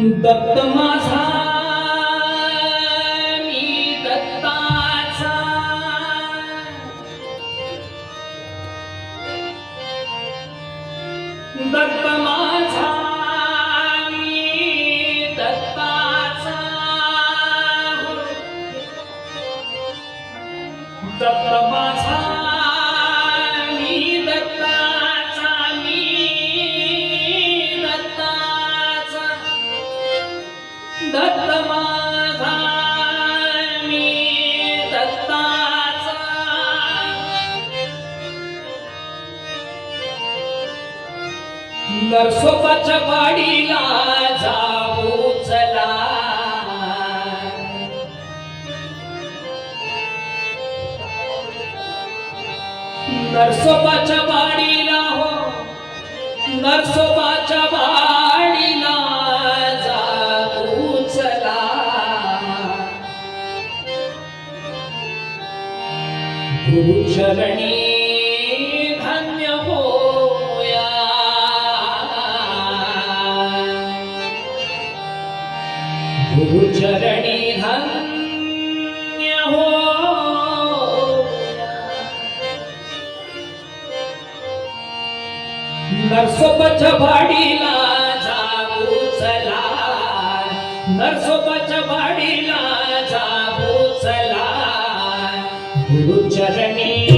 दत्त माझा मी दत्ताचा. दत्त माझा मी दत्ताचा. दत्त माझा नरसोबाच्या वाडीला जाऊ चला. नरसोबाच्या वाडीला हो नरसोबाच्या वाडीला जाऊ चला. गुरुचरणी गुरुचरणी धन्य हो नरसोबाच्या भाडीला जाऊ चला नरसोबाच्या भाडीला जाऊ चला गुरुचरणी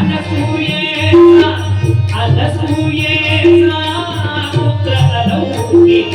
అనసూయేన అనసూయేన పుత్ర అనౌకిక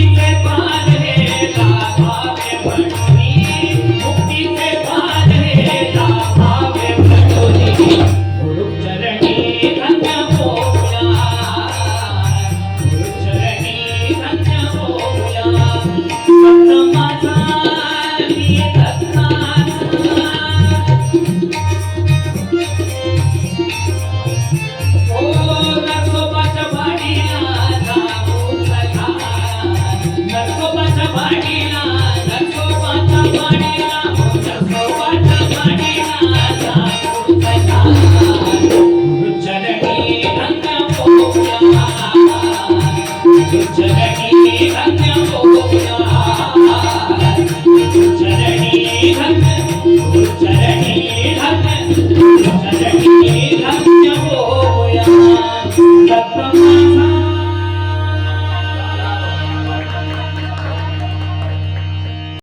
जीते पाए good day.